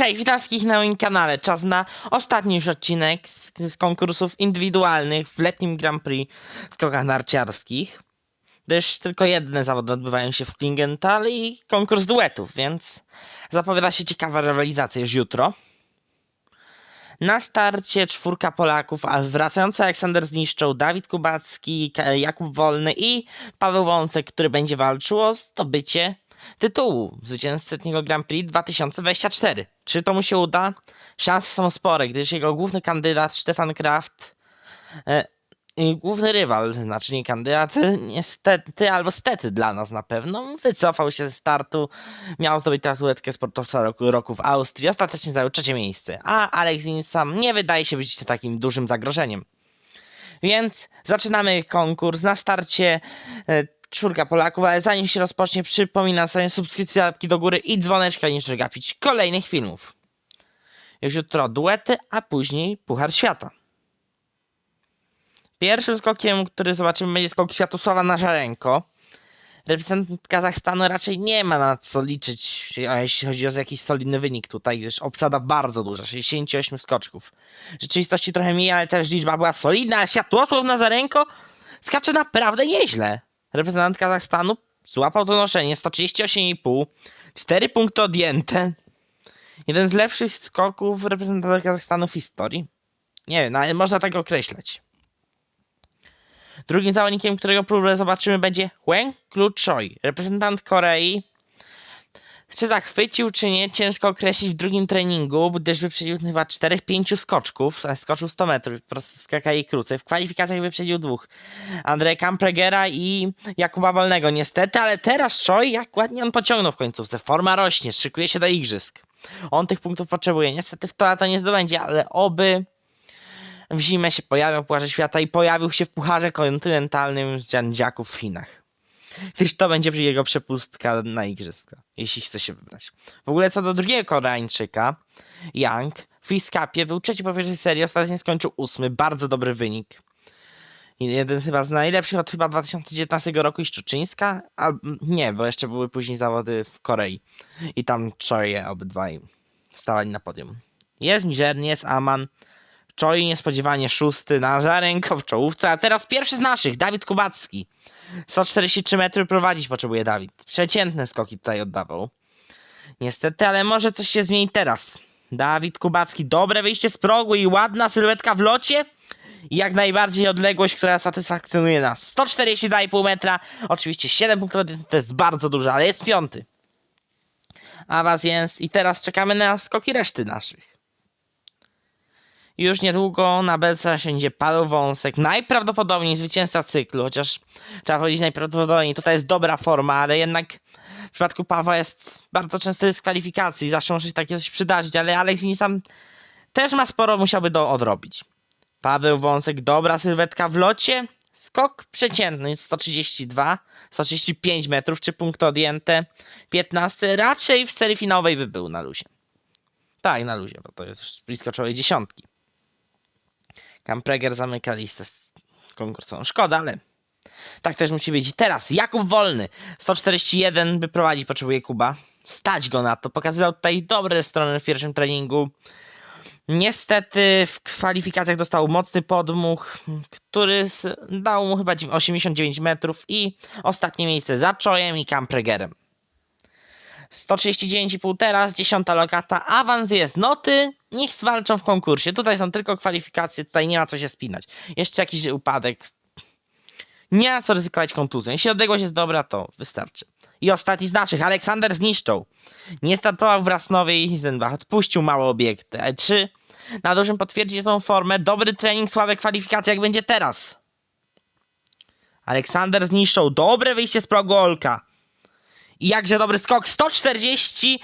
Cześć, witam wszystkich na moim kanale. Czas na ostatni już odcinek z, z konkursów indywidualnych w letnim Grand Prix skokach narciarskich. Gdyż tylko jedne zawody odbywają się w Klingenthal i konkurs duetów, więc zapowiada się ciekawa rywalizacja już jutro. Na starcie czwórka Polaków, a wracający Aleksander Zniszczą, Dawid Kubacki, Jakub Wolny i Paweł Wąsek, który będzie walczył o zdobycie tytułu zwycięzcy letniego Grand Prix 2024. Czy to mu się uda? Szanse są spore, gdyż jego główny kandydat Stefan Kraft, e, główny rywal, znaczy nie kandydat, niestety albo stety dla nas na pewno, wycofał się ze startu, miał zdobyć statuetkę sportowca roku, roku w Austrii, ostatecznie zajął trzecie miejsce, a Alex Insam nie wydaje się być takim dużym zagrożeniem. Więc zaczynamy konkurs. Na starcie e, czwórka Polaków, ale zanim się rozpocznie, przypominam sobie subskrypcję łapki do góry i dzwoneczka, nie przegapić kolejnych filmów. Już jutro duety, a później Puchar Świata. Pierwszym skokiem, który zobaczymy, będzie skok Światosława Nażarenko. Reprezentant Kazachstanu raczej nie ma na co liczyć, jeśli chodzi o jakiś solidny wynik tutaj, gdyż obsada bardzo duża, 68 skoczków. W rzeczywistości trochę mniej, ale też liczba była solidna, a Światłosław Nazarenko skacze naprawdę nieźle. Reprezentant Kazachstanu złapał to noszenie 138,5, 4 punkty odjęte. Jeden z lepszych skoków reprezentanta Kazachstanu w historii. Nie wiem, ale można tak określać. Drugim zawodnikiem, którego próbę zobaczymy będzie Hwang Klu Choi, reprezentant Korei. Czy zachwycił, czy nie, ciężko określić w drugim treningu, gdyż wyprzedził chyba 4-5 skoczków, skoczył 100 metrów, po prostu skakali krócej. W kwalifikacjach wyprzedził dwóch, Andrzeja Kampregera i Jakuba Wolnego niestety, ale teraz Choi, jak ładnie on pociągnął w końcówce, forma rośnie, szykuje się do igrzysk. On tych punktów potrzebuje, niestety w to lata nie zdobędzie, ale oby w zimę się pojawił w Pucharze Świata i pojawił się w Pucharze Kontynentalnym z Dziandziaków w Chinach. Gdyż to będzie jego przepustka na igrzyska, jeśli chce się wybrać. W ogóle co do drugiego Koreańczyka, Yang, w Iskapie był trzeci po pierwszej serii, ostatecznie skończył ósmy, bardzo dobry wynik. Jeden chyba z najlepszych od chyba 2019 roku i Szczuczyńska, a nie, bo jeszcze były później zawody w Korei. I tam Choje obydwaj stawali na podium. Jest mizernie, jest Aman, Choi niespodziewanie szósty na Żarenko w czołówce, a teraz pierwszy z naszych, Dawid Kubacki. 143 metry prowadzić potrzebuje Dawid. Przeciętne skoki tutaj oddawał. Niestety, ale może coś się zmieni teraz. Dawid Kubacki, dobre wyjście z progu i ładna sylwetka w locie. I jak najbardziej odległość, która satysfakcjonuje nas. 142,5 metra. Oczywiście 7 punktów, to jest bardzo dużo, ale jest piąty. Awans jest i teraz czekamy na skoki reszty naszych. Już niedługo na belce siędzie Paweł Wąsek, najprawdopodobniej zwycięzca cyklu, chociaż trzeba powiedzieć najprawdopodobniej, tutaj jest dobra forma, ale jednak w przypadku Pawła jest bardzo często dyskwalifikacji, zawsze może się takie coś przydarzyć, ale Alex Nisam też ma sporo, musiałby do odrobić. Paweł Wąsek, dobra sylwetka w locie, skok przeciętny, 132, 135 metrów, 3 punkty odjęte, 15, raczej w serii finałowej by był na luzie. Tak, na luzie, bo to jest blisko czołowej dziesiątki. Kampreger zamyka listę konkursową. Szkoda, ale tak też musi być. I teraz Jakub Wolny. 141 by prowadzić potrzebuje Kuba. Stać go na to. Pokazywał tutaj dobre strony w pierwszym treningu. Niestety w kwalifikacjach dostał mocny podmuch, który dał mu chyba 89 metrów i ostatnie miejsce za Czojem i Kampregerem. 139,5 teraz, 10 lokata, awans jest, noty, niech walczą w konkursie. Tutaj są tylko kwalifikacje, tutaj nie ma co się spinać. Jeszcze jakiś upadek. Nie ma co ryzykować kontuzją. Jeśli odległość jest dobra, to wystarczy. I ostatni z naszych, Aleksander zniszczą. Nie startował w Rasnowie i Zenbach, odpuścił małe obiekty. Ale czy na dużym potwierdzi swoją formę? Dobry trening, słabe kwalifikacje, jak będzie teraz. Aleksander zniszczą, dobre wyjście z progu Olka. I jakże dobry skok. 140,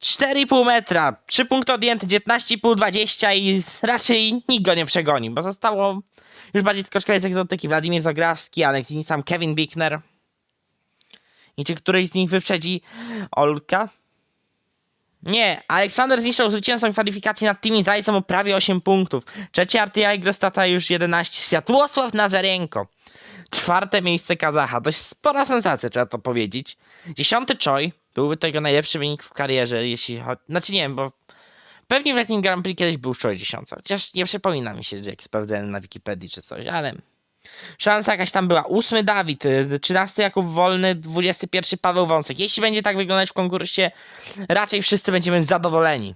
4,5 metra. 3 punkty odjęte, 19,5, 20 i raczej nikt go nie przegoni, bo zostało już bardziej skoczkowiec egzotyki. Władimir Zagrawski, Alex Insam, Kevin Bickner. I czy któryś z nich wyprzedzi Olka? Nie, Aleksander zniszczył zwycięzcą kwalifikacji nad tymi Zajcem o prawie 8 punktów. Trzeci RTI Grostata już 11. Światłosław Nazarenko. Czwarte miejsce Kazacha. Dość spora sensacja, trzeba to powiedzieć. Dziesiąty Choi. Byłby to jego najlepszy wynik w karierze, jeśli chodzi... Znaczy nie wiem, bo Pewnie w letnim Grand Prix kiedyś był wczoraj dziesiątka. Chociaż nie przypomina mi się, że jak sprawdzałem na Wikipedii czy coś, ale szansa jakaś tam była. Ósmy Dawid, y, 13 Jakub Wolny, 21 Paweł Wąsek. Jeśli będzie tak wyglądać w konkursie, raczej wszyscy będziemy zadowoleni.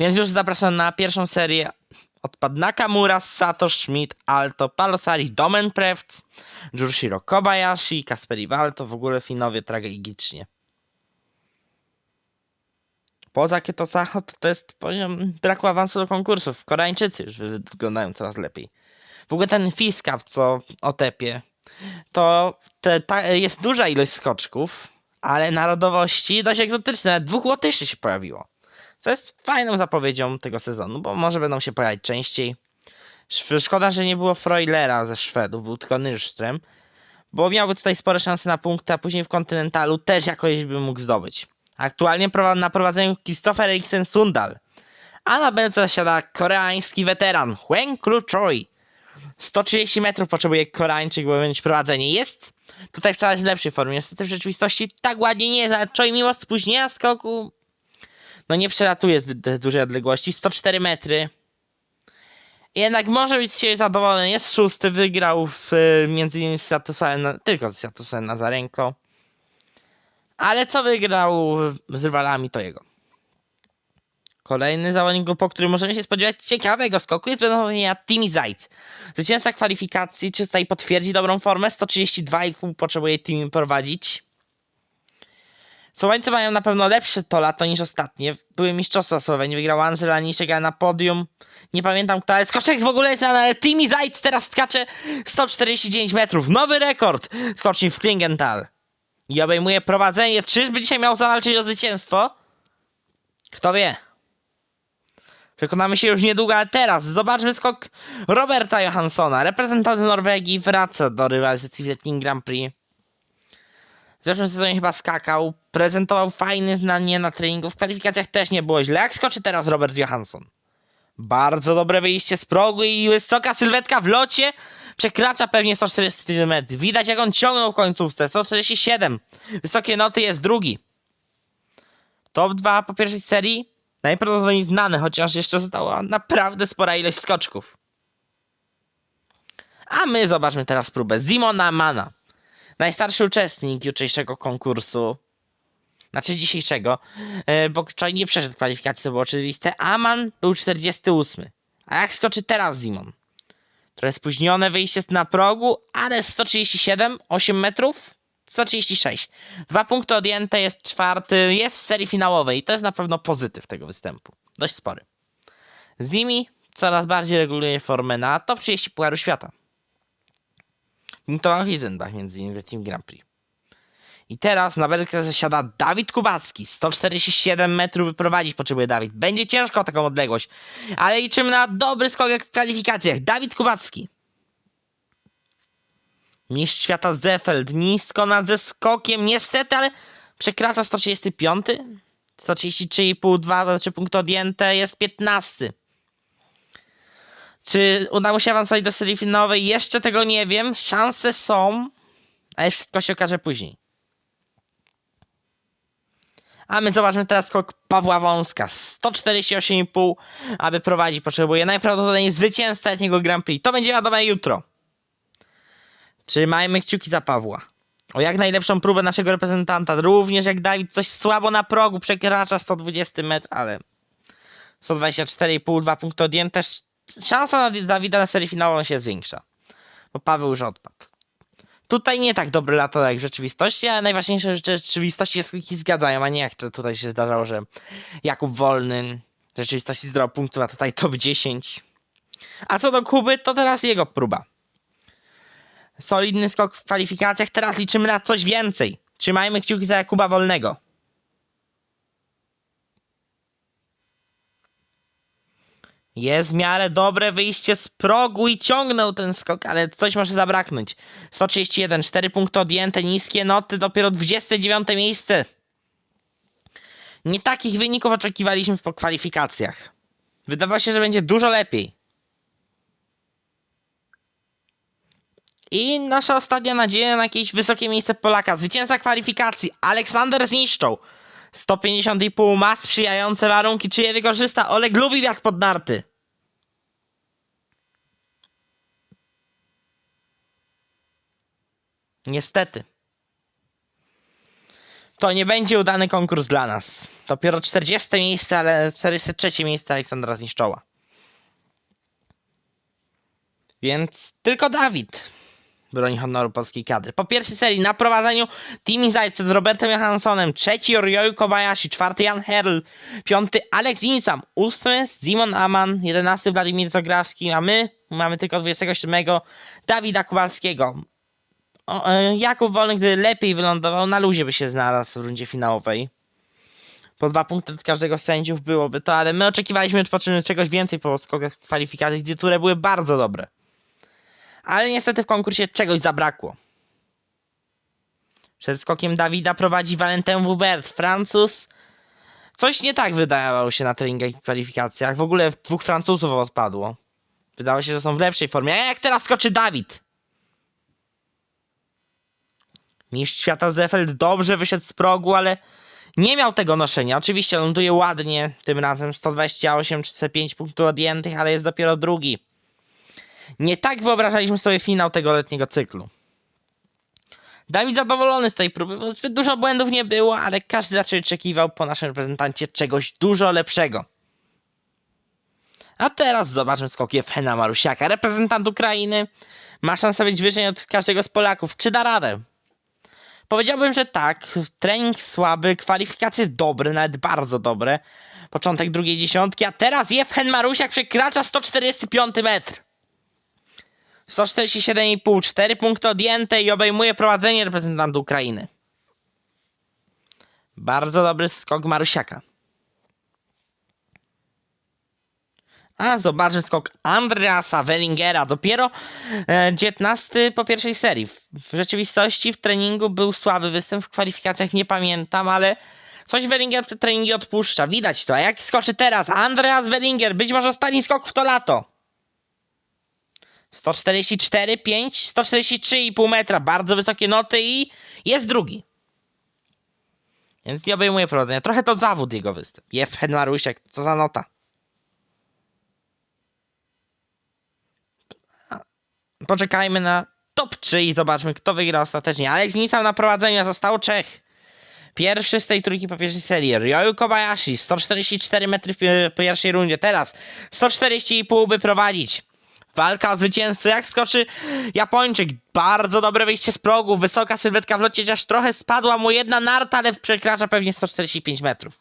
Więc już zapraszam na pierwszą serię. Odpad Nakamura, Sato, Schmidt, Alto, Palosari, Domen Prevc, Jurshiro Kobayashi, Kasperi Walto, w ogóle Finowie tragicznie. Poza Ketosacho to, to jest poziom braku awansu do konkursów. Koreańczycy już wy- wyglądają coraz lepiej. W ogóle ten Fiskap, co otepie, to te, ta, jest duża ilość skoczków, ale narodowości dość egzotyczne. Dwóch Łotyszy się pojawiło. Co jest fajną zapowiedzią tego sezonu, bo może będą się pojawiać częściej. Szkoda, że nie było Freulera ze Szwedów, był tylko Nyström, bo miałby tutaj spore szanse na punkty, a później w kontynentalu też jakoś by mógł zdobyć. Aktualnie na prowadzeniu Christopher Eriksen Sundal, a na belce zasiada koreański weteran Hwang Klu Choi. 130 metrów potrzebuje Koreańczyk, by mieć prowadzenie. Jest tutaj w coraz lepszej formie. Niestety w rzeczywistości tak ładnie nie Choi mimo spóźnienia skoku no nie przelatuje zbyt dużej odległości. 104 metry. Jednak może być się zadowolony. Jest szósty, wygrał w, y, między innymi z na- tylko z Satusem Nazarenko. Ale co wygrał z rywalami, to jego. Kolejny zawodnik, po którym możemy się spodziewać ciekawego skoku, jest wynowlenia Timi Zajc. Zwycięzca kwalifikacji, czy tutaj potwierdzi dobrą formę? 132,5 potrzebuje Timi prowadzić. Słoweńcy mają na pewno lepsze to lato niż ostatnie. Były mistrzostwa Słowenii, wygrał Angela Niszek, a na podium nie pamiętam kto, ale skoczek w ogóle jest, ale Timi Zajc teraz skacze 149 metrów. Nowy rekord skoczni w Klingenthal. I obejmuje prowadzenie. Czyżby dzisiaj miał zawalczyć o zwycięstwo? Kto wie? Przekonamy się już niedługo, ale teraz zobaczmy skok Roberta Johanssona. Reprezentant Norwegii wraca do rywalizacji w letnim Grand Prix. W zeszłym sezonie chyba skakał, prezentował fajne znanie na treningu, w kwalifikacjach też nie było źle. Jak skoczy teraz Robert Johansson? Bardzo dobre wyjście z progu i wysoka sylwetka w locie przekracza pewnie 144 metry. Widać jak on ciągnął w końcówce, 147. Wysokie noty jest drugi. Top 2 po pierwszej serii najprawdopodobniej znany, chociaż jeszcze została naprawdę spora ilość skoczków. A my zobaczmy teraz próbę Zimona Mana. Najstarszy uczestnik jutrzejszego konkursu. Znaczy dzisiejszego, e, bo wczoraj nie przeszedł kwalifikacji, to było oczywiste. Aman był 48. A jak skoczy teraz Zimon? Trochę spóźnione wyjście na progu, ale 137, 8 metrów, 136. Dwa punkty odjęte, jest czwarty, jest w serii finałowej i to jest na pewno pozytyw tego występu. Dość spory. Zimi coraz bardziej reguluje formę na top 30 Pucharu Świata. Punktował Hizenbach między innymi w Team Grand Prix. I teraz na belkę zasiada Dawid Kubacki. 147 metrów wyprowadzić potrzebuje Dawid. Będzie ciężko o taką odległość, ale liczymy na dobry skok w kwalifikacjach. Dawid Kubacki. Mistrz świata Zefeld nisko nad ze skokiem, niestety, ale przekracza 135. 133,5, 2 3 punkty odjęte, jest 15. Czy uda mu się awansować do serii finałowej? Jeszcze tego nie wiem. Szanse są, ale wszystko się okaże później. A my zobaczmy teraz skok Pawła Wąska. 148,5, aby prowadzić potrzebuje najprawdopodobniej zwycięzca letniego Grand Prix. To będzie wiadome jutro. Trzymajmy kciuki za Pawła. O jak najlepszą próbę naszego reprezentanta. Również jak Dawid coś słabo na progu przekracza 120 metr, ale 124,5, 2 punkty odjęte. Szansa na Dawida na serii finałową się zwiększa. Bo Paweł już odpadł. Tutaj nie tak dobre lato jak w rzeczywistości, ale najważniejsze, rzeczywistości się skutki zgadzają, a nie jak tutaj się zdarzało, że Jakub Wolny w rzeczywistości zdobył punktów, a tutaj top 10. A co do Kuby, to teraz jego próba. Solidny skok w kwalifikacjach, teraz liczymy na coś więcej. Trzymajmy kciuki za Jakuba Wolnego. Jest w miarę dobre wyjście z progu i ciągnął ten skok, ale coś może zabraknąć. 131, 4 punkty odjęte, niskie noty, dopiero 29 miejsce. Nie takich wyników oczekiwaliśmy po kwalifikacjach. Wydawało się, że będzie dużo lepiej. I nasza ostatnia nadzieja na jakieś wysokie miejsce Polaka. Zwycięzca kwalifikacji Aleksander zniszczą. 150,5 ma sprzyjające warunki. Czy je wykorzysta? Oleg lubi wiatr pod narty. Niestety. To nie będzie udany konkurs dla nas. Dopiero 40 miejsce, ale 43 miejsce Aleksandra zniszczoła. Więc tylko Dawid broni honoru polskiej kadry. Po pierwszej serii na prowadzeniu Team Inside przed Robertem Johanssonem, trzeci Ryoyu Kobayashi, czwarty Jan Herl, piąty Alex Insam, ósmy Simon Aman, jedenasty Władimir Zograwski, a my mamy tylko 27 Dawida Kowalskiego. O, e, Jakub Wolny, gdy lepiej wylądował, na luzie by się znalazł w rundzie finałowej. Po dwa punkty od każdego sędziów byłoby to, ale my oczekiwaliśmy odpoczynek czegoś więcej po skokach kwalifikacji, które były bardzo dobre. Ale niestety w konkursie czegoś zabrakło. Przed skokiem Dawida prowadzi Valentin Wubert, Francuz. Coś nie tak wydawało się na treningach i kwalifikacjach. W ogóle dwóch Francuzów odpadło. Wydało się, że są w lepszej formie. A jak teraz skoczy Dawid? Mistrz świata Zefeld dobrze wyszedł z progu, ale nie miał tego noszenia. Oczywiście ląduje ładnie, tym razem 128 czy 5 punktów odjętych, ale jest dopiero drugi. Nie tak wyobrażaliśmy sobie finał tego letniego cyklu. Dawid zadowolony z tej próby, bo zbyt dużo błędów nie było, ale każdy raczej oczekiwał po naszym reprezentancie czegoś dużo lepszego. A teraz zobaczmy skoki Efhena Marusiaka. Reprezentant Ukrainy ma szansę być wyżej od każdego z Polaków. Czy da radę? Powiedziałbym, że tak. Trening słaby, kwalifikacje dobre, nawet bardzo dobre. Początek drugiej dziesiątki, a teraz Jefhen Marusiak przekracza 145 metr. 147,5, 4 punkty odjęte i obejmuje prowadzenie reprezentanta Ukrainy. Bardzo dobry skok Marusiaka. A zobaczmy skok Andreasa Wellingera. Dopiero e, 19 po pierwszej serii. W, rzeczywistości w treningu był słaby występ, w kwalifikacjach nie pamiętam, ale coś Wellinger te treningi odpuszcza. Widać to. A jak skoczy teraz Andreas Wellinger? Być może ostatni skok w to lato. 144, 5, 143,5 metra. Bardzo wysokie noty i jest drugi. Więc nie obejmuje prowadzenia. Trochę to zawód jego występ. Jefhen Marusiak, co za nota. Poczekajmy na top 3 i zobaczmy, kto wygra ostatecznie. Alex Nisam na prowadzeniu, a został Czech. Pierwszy z tej trójki po pierwszej serii. Ryoyu Kobayashi, 144 metry w pi- pierwszej rundzie. Teraz 140,5 by prowadzić. Walka o zwycięstwo. Jak skoczy Japończyk? Bardzo dobre wyjście z progu. Wysoka sylwetka w locie, chociaż trochę spadła mu jedna narta, ale przekracza pewnie 145 metrów.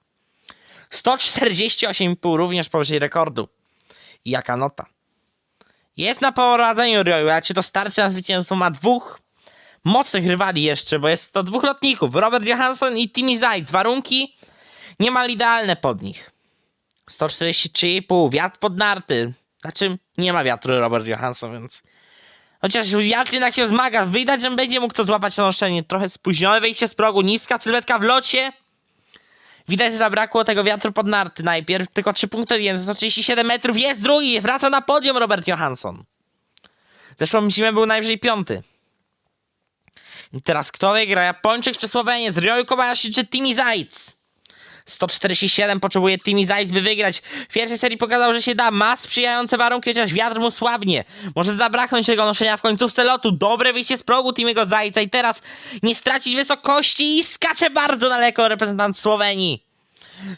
148,5 również powyżej rekordu. I jaka nota? Jest na prowadzeniu Ryoyu, ale czy to starczy na zwycięstwo? Ma dwóch mocnych rywali jeszcze, bo jest to dwóch lotników. Robert Johansson i Timmy Zajc. Warunki niemal idealne pod nich. 143,5, wiatr pod narty. Znaczy, nie ma wiatru Robert Johansson, więc... Chociaż wiatr jednak się wzmaga. Widać, że będzie mógł to złapać na noszenie. Trochę spóźnione wejście z progu, niska sylwetka w locie. Widać, że zabrakło tego wiatru pod narty najpierw. Tylko 3 punkty, więc 137 metrów. Jest drugi. Wraca na podium Robert Johansson. Zeszłą zimę był najwyżej piąty. I teraz kto wygra? Japończyk czy Słoweniec? Ryoyu Kobayashi czy Timi Zajc? 147 potrzebuje Timi Zajc, by wygrać. W pierwszej serii pokazał, że się da. Ma sprzyjające warunki, chociaż wiatr mu słabnie. Może zabraknąć tego noszenia w końcówce lotu. Dobre wyjście z progu Timiego Zajca i teraz nie stracić wysokości i skacze bardzo daleko reprezentant Słowenii.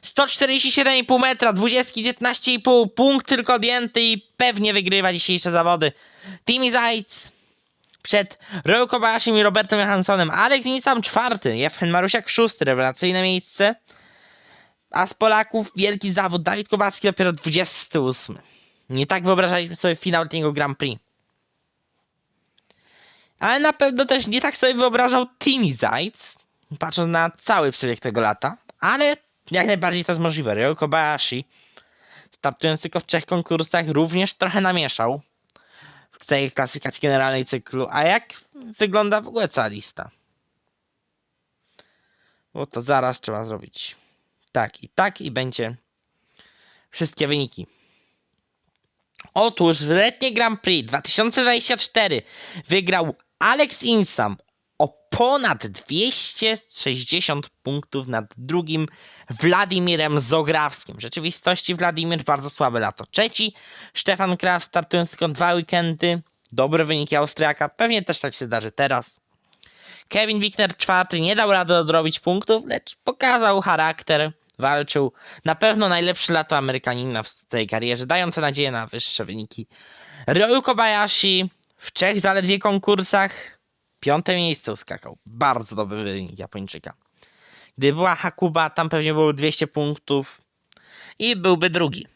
147,5 metra, 20, 19,5, punkt tylko odjęty i pewnie wygrywa dzisiejsze zawody. Timi Zajc przed Ryo Kobayashim i Robertem Johanssonem. Alex Nisam czwarty, Jefchen Marusiak szósty, rewelacyjne miejsce. A z Polaków wielki zawód, Dawid Kowalski dopiero 28. Nie tak wyobrażaliśmy sobie finał letniego Grand Prix. Ale na pewno też nie tak sobie wyobrażał Timi Zajc, patrząc na cały przebieg tego lata. Ale jak najbardziej to jest możliwe. Ryo Kobayashi, startując tylko w trzech konkursach, również trochę namieszał w tej klasyfikacji generalnej cyklu. A jak wygląda w ogóle cała lista? Bo to zaraz trzeba zrobić tak i tak i będzie wszystkie wyniki. Otóż w letnie Grand Prix 2024 wygrał Alex Insam o ponad 260 punktów nad drugim Władimirem Zograwskim. W rzeczywistości Władimir bardzo słabe lato. Trzeci, Stefan Kraft startując tylko dwa weekendy. Dobre wyniki Austriaka. Pewnie też tak się zdarzy teraz. Kevin Wickner czwarty nie dał rady odrobić punktów, lecz pokazał charakter, walczył. Na pewno najlepsze lato Amerykanina w tej karierze, dające nadzieję na wyższe wyniki. Ryu Kobayashi w trzech zaledwie konkursach piąte miejsce uskakał. Bardzo dobry wynik Japończyka. Gdyby była Hakuba, tam pewnie było 200 punktów i byłby drugi.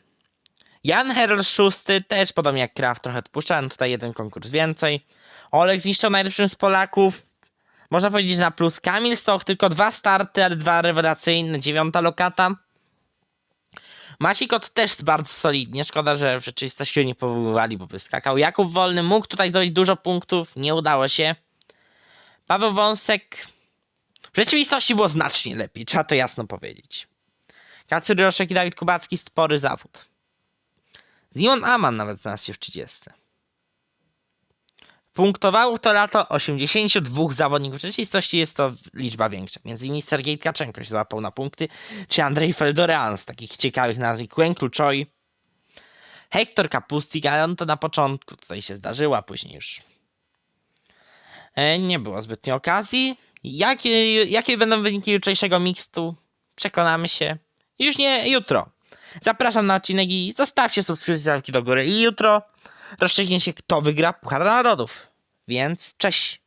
Jan Herl szósty, też podobnie jak Kraft, trochę odpuszczałem tutaj jeden konkurs więcej. Oleg zniszczył najlepszym z Polaków. Można powiedzieć na plus. Kamil Stoch tylko dwa starty, ale dwa rewelacyjne, dziewiąta lokata. Masikot też bardzo solidnie. Szkoda, że w rzeczywistości nie powoływali, bo by skakał. Jakub Wolny mógł tutaj zdobyć dużo punktów, nie udało się. Paweł Wąsek w rzeczywistości było znacznie lepiej, trzeba to jasno powiedzieć. Kacper Roszek i Dawid Kubacki spory zawód. Zimon Aman nawet znalazł się w 30. Punktowało to lato 82 zawodników. W rzeczywistości jest to liczba większa. Między innymi Sergiej Tkaczenko się załapał na punkty, czy Andrzej Feldorean z takich ciekawych nazw, Quen Kluczoj, Hector Kapustik, ale on to na początku tutaj się zdarzyło, a później już e, nie było zbytnio okazji. Jakie, jakie będą wyniki jutrzejszego mixtu? Przekonamy się już nie jutro. Zapraszam na odcinek i zostawcie subskrypcję do góry. I jutro rozstrzygnie się, kto wygra Puchar Narodów. Więc cześć!